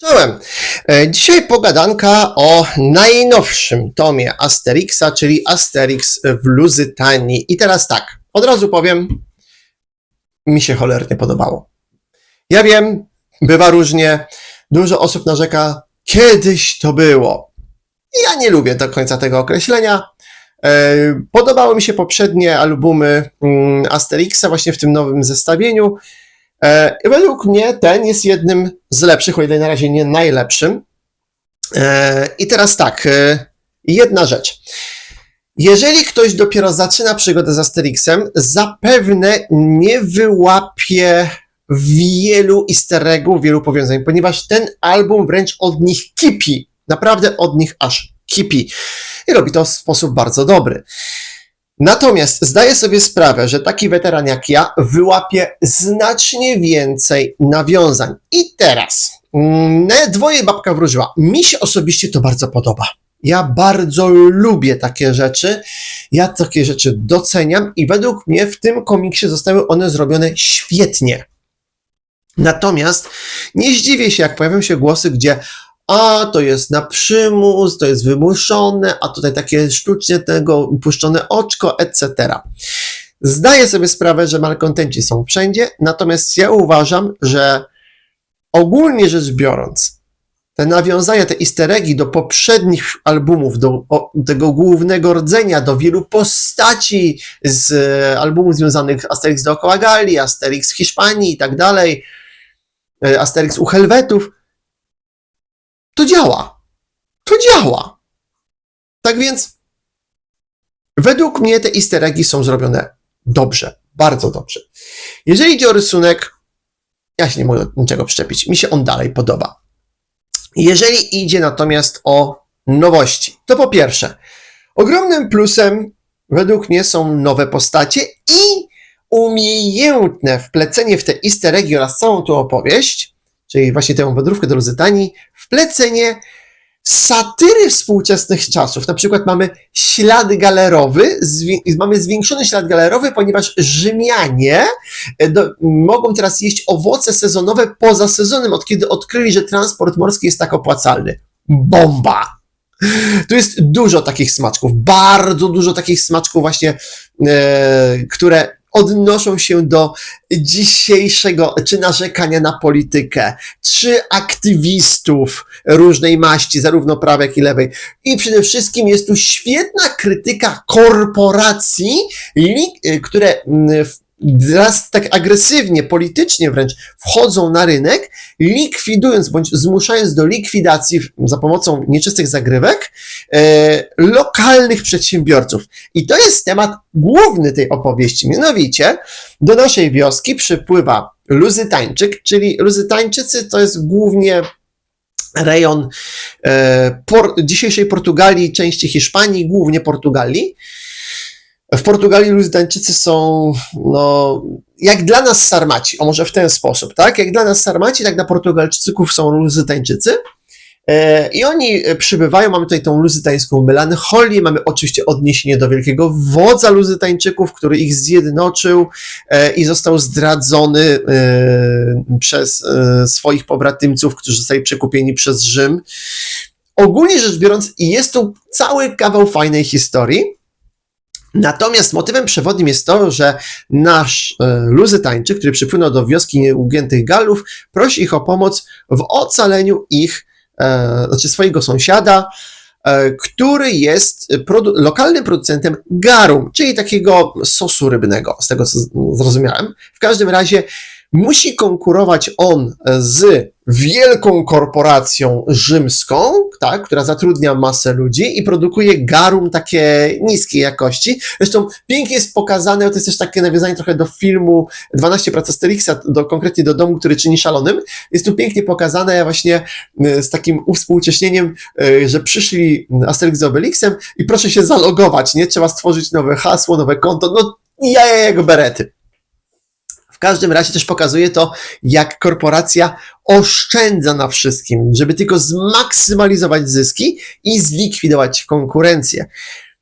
Czołem. E, Dzisiaj pogadanka o najnowszym tomie Asterixa, czyli Asterix w Luzytanii. I teraz tak, od razu powiem, mi się cholernie podobało. Ja wiem, bywa różnie, dużo osób narzeka, kiedyś to było. Ja nie lubię do końca tego określenia. E, Podobały mi się poprzednie albumy mm, Asterixa właśnie w tym nowym zestawieniu. E, Według mnie ten jest jednym z lepszych, o ile na razie nie najlepszym. E, I teraz tak, e, jedna rzecz. Jeżeli ktoś dopiero zaczyna przygodę z Asterixem, zapewne nie wyłapie wielu easter eggów, wielu powiązań, ponieważ ten album wręcz od nich kipi. Naprawdę od nich aż kipi. I robi to w sposób bardzo dobry. Natomiast zdaję sobie sprawę, że taki weteran jak ja wyłapie znacznie więcej nawiązań. I teraz, mm, na dwoje babka wróżyła. Mi się osobiście to bardzo podoba. Ja bardzo lubię takie rzeczy. Ja takie rzeczy doceniam i według mnie w tym komiksie zostały one zrobione świetnie. Natomiast nie zdziwię się, jak pojawią się głosy, gdzie a to jest na przymus, to jest wymuszone, a tutaj takie sztucznie tego puszczone oczko, etc. Zdaję sobie sprawę, że malkontenci są wszędzie, natomiast ja uważam, że ogólnie rzecz biorąc, te nawiązania, te easter eggi do poprzednich albumów, do o, tego głównego rdzenia, do wielu postaci z e, albumów związanych Asterix dookoła Galii, Asterix w Hiszpanii i tak dalej, e, Asterix u Helwetów, to działa. To działa. Tak więc, według mnie te easter eggi są zrobione dobrze, bardzo dobrze. Jeżeli idzie o rysunek, ja się nie mogę niczego przyczepić. Mi się on dalej podoba. Jeżeli idzie natomiast o nowości, to po pierwsze, ogromnym plusem według mnie są nowe postacie i umiejętne wplecenie w te easter eggi oraz całą tą opowieść, czyli właśnie tę wędrówkę do Luzytanii, wplecenie satyry współczesnych czasów. Na przykład mamy ślad galerowy, zwi- mamy zwiększony ślad galerowy, ponieważ Rzymianie e, do, mogą teraz jeść owoce sezonowe poza sezonem, od kiedy odkryli, że transport morski jest tak opłacalny. Bomba! Tu jest dużo takich smaczków, bardzo dużo takich smaczków właśnie, e, które odnoszą się do dzisiejszego, czy narzekania na politykę, czy aktywistów różnej maści, zarówno prawej, jak i lewej. I przede wszystkim jest tu świetna krytyka korporacji, które mm, raz tak agresywnie, politycznie wręcz wchodzą na rynek, likwidując bądź zmuszając do likwidacji za pomocą nieczystych zagrywek e, lokalnych przedsiębiorców. I to jest temat główny tej opowieści. Mianowicie do naszej wioski przypływa Luzytańczyk, czyli Luzytańczycy to jest głównie rejon e, por, dzisiejszej Portugalii, części Hiszpanii, głównie Portugalii. W Portugalii Luzytańczycy są, no, jak dla nas Sarmaci, o może w ten sposób, tak? Jak dla nas Sarmaci, tak dla Portugalczyków są Luzytańczycy. E, I oni przybywają, mamy tutaj tą luzytańską melancholię, mamy oczywiście odniesienie do wielkiego wodza luzytańczyków, który ich zjednoczył e, i został zdradzony e, przez swoich pobratymców, którzy zostali przekupieni przez Rzym. Ogólnie rzecz biorąc, jest tu cały kawał fajnej historii. Natomiast motywem przewodnim jest to, że nasz e, Luzytańczyk, który przypłynął do wioski nieugiętych Galów, prosi ich o pomoc w ocaleniu ich, e, znaczy swojego sąsiada, e, który jest produ- lokalnym producentem garum, czyli takiego sosu rybnego, z tego co zrozumiałem. W każdym razie musi konkurować on z wielką korporacją rzymską, tak, która zatrudnia masę ludzi i produkuje garum takie niskiej jakości. Zresztą pięknie jest pokazane, to jest też takie nawiązanie trochę do filmu 12 prac Asterixa, do, konkretnie do domu, który czyni szalonym. Jest tu pięknie pokazane właśnie y, z takim uwspółcześnieniem, y, że przyszli Asterix z Obelixem i proszę się zalogować, nie? Trzeba stworzyć nowe hasło, nowe konto, no jaja jak berety. W każdym razie też pokazuje to, jak korporacja oszczędza na wszystkim, żeby tylko zmaksymalizować zyski i zlikwidować konkurencję.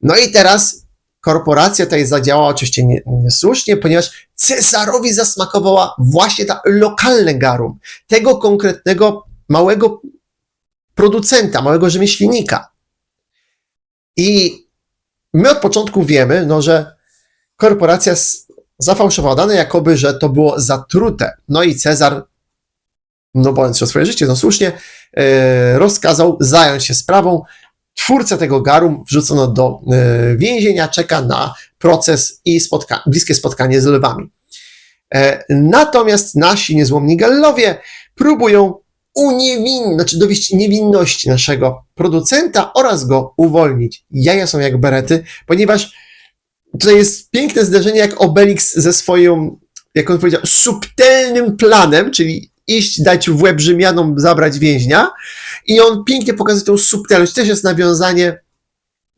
No i teraz korporacja tutaj zadziałała oczywiście nie- niesłusznie, ponieważ Cesarowi zasmakowała właśnie ta lokalne garum, tego konkretnego małego producenta, małego rzemieślnika. I my od początku wiemy, no, że korporacja zafałszowała dane, jakoby, że to było zatrute. No i Cezar, no bądź o swoje życie, no słusznie, e, rozkazał zająć się sprawą. Twórcę tego garum wrzucono do e, więzienia, czeka na proces i spotka- bliskie spotkanie z lwami. E, natomiast nasi niezłomni Gallowie próbują uniewinnić, znaczy dowieść niewinności naszego producenta oraz go uwolnić. Jaja są jak berety, ponieważ tutaj jest piękne zderzenie, jak Obelix ze swoją, jak on powiedział, subtelnym planem, czyli iść, dać w łeb Rzymianom, zabrać więźnia. I on pięknie pokazuje tą subtelność. Też jest nawiązanie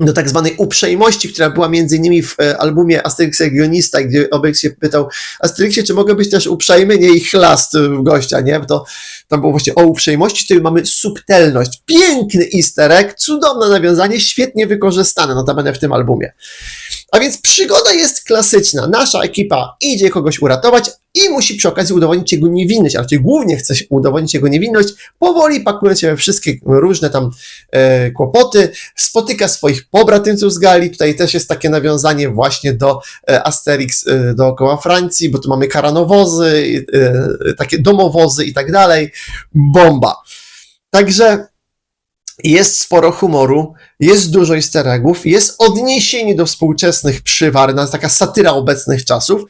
do tak zwanej uprzejmości, która była między innymi w e, albumie Asterix Regionista, gdzie Obelix się pytał, Asterixie, czy mogę być też uprzejmy? Nie, i chlast gościa, nie? To tam było właśnie o uprzejmości, tutaj mamy subtelność. Piękny easter egg, cudowne nawiązanie, świetnie wykorzystane, notabene w tym albumie. A więc przygoda jest klasyczna. Nasza ekipa idzie kogoś uratować i musi przy okazji udowodnić jego niewinność, a raczej głównie chce udowodnić jego niewinność, powoli pakując się we wszystkie różne tam e, kłopoty, spotyka swoich pobratymców z Galii, tutaj też jest takie nawiązanie właśnie do e, Asterix e, dookoła Francji, bo tu mamy karanowozy, e, takie domowozy i tak dalej, bomba. Także jest sporo humoru, jest dużo easter eggów, jest odniesienie do współczesnych przywar, na taka satyra obecnych czasów.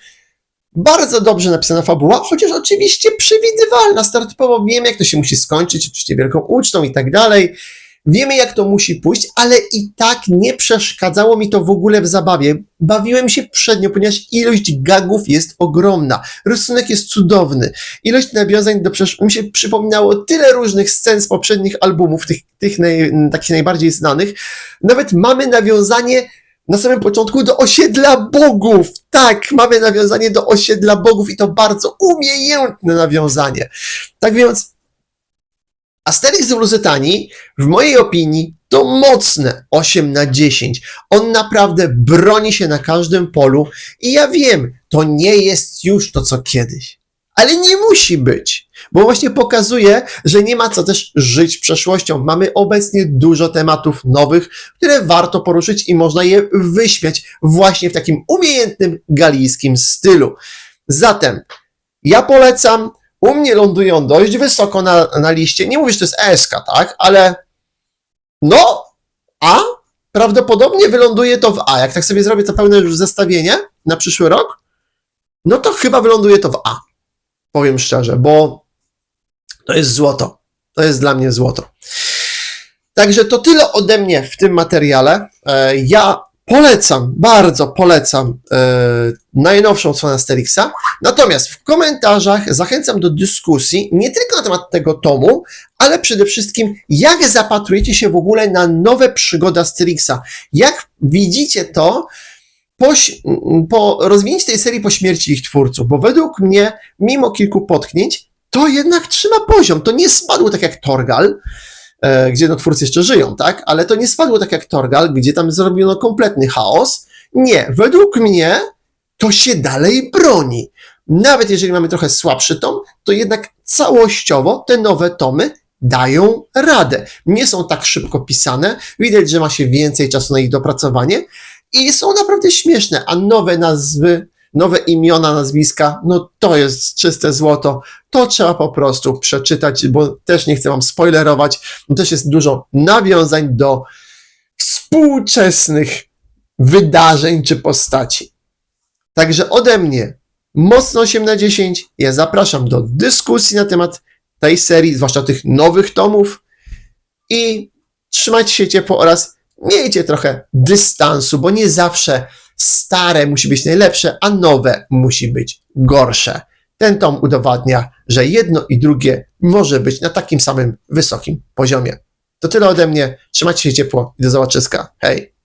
Bardzo dobrze napisana fabuła, chociaż oczywiście przewidywalna. Startowo wiemy, jak to się musi skończyć, oczywiście wielką ucztą i tak dalej. Wiemy, jak to musi pójść, ale i tak nie przeszkadzało mi to w ogóle w zabawie. Bawiłem się przednio, ponieważ ilość gagów jest ogromna. Rysunek jest cudowny. Ilość nawiązań do przesz... Mi się przypominało tyle różnych scen z poprzednich albumów, tych, tych naj... takich najbardziej znanych. Nawet mamy nawiązanie na samym początku do osiedla bogów. Tak, mamy nawiązanie do osiedla bogów i to bardzo umiejętne nawiązanie. Tak więc Asterix z Luzytanii, w mojej opinii, to mocne 8 na 10. On naprawdę broni się na każdym polu i ja wiem, to nie jest już to, co kiedyś. Ale nie musi być, bo właśnie pokazuje, że nie ma co też żyć przeszłością. Mamy obecnie dużo tematów nowych, które warto poruszyć i można je wyśmiać właśnie w takim umiejętnym galijskim stylu. Zatem ja polecam. U mnie lądują dość wysoko na, na liście. Nie mówię, że to jest ESK, tak? Ale no, A prawdopodobnie wyląduje to w A. Jak tak sobie zrobię to pełne już zestawienie na przyszły rok, no to chyba wyląduje to w A. Powiem szczerze, bo to jest złoto. To jest dla mnie złoto. Także to tyle ode mnie w tym materiale. E, Ja polecam, bardzo polecam e, najnowszą stronę Asterixa. Natomiast w komentarzach zachęcam do dyskusji nie tylko na temat tego tomu, ale przede wszystkim jak zapatrujecie się w ogóle na nowe przygody Asterixa. Jak widzicie to po, po rozwinięciu tej serii po śmierci ich twórców, bo według mnie, mimo kilku potknięć, to jednak trzyma poziom. To nie spadło tak jak Torgal, gdzie no twórcy jeszcze żyją, tak? Ale to nie spadło tak jak Torgal, gdzie tam zrobiono kompletny chaos. Nie, według mnie to się dalej broni. Nawet jeżeli mamy trochę słabszy tom, to jednak całościowo te nowe tomy dają radę. Nie są tak szybko pisane, widać, że ma się więcej czasu na ich dopracowanie i są naprawdę śmieszne, a nowe nazwy, nowe imiona, nazwiska, no to jest czyste złoto. To trzeba po prostu przeczytać, bo też nie chcę wam spoilerować, bo też jest dużo nawiązań do współczesnych wydarzeń czy postaci. Także ode mnie mocno 8 na 10. Ja zapraszam do dyskusji na temat tej serii, zwłaszcza tych nowych tomów i trzymajcie się ciepło oraz miejcie trochę dystansu, bo nie zawsze stare musi być najlepsze, a nowe musi być gorsze. Ten tom udowadnia, że jedno i drugie może być na takim samym wysokim poziomie. To tyle ode mnie. Trzymajcie się ciepło i do zobaczyska. Hej!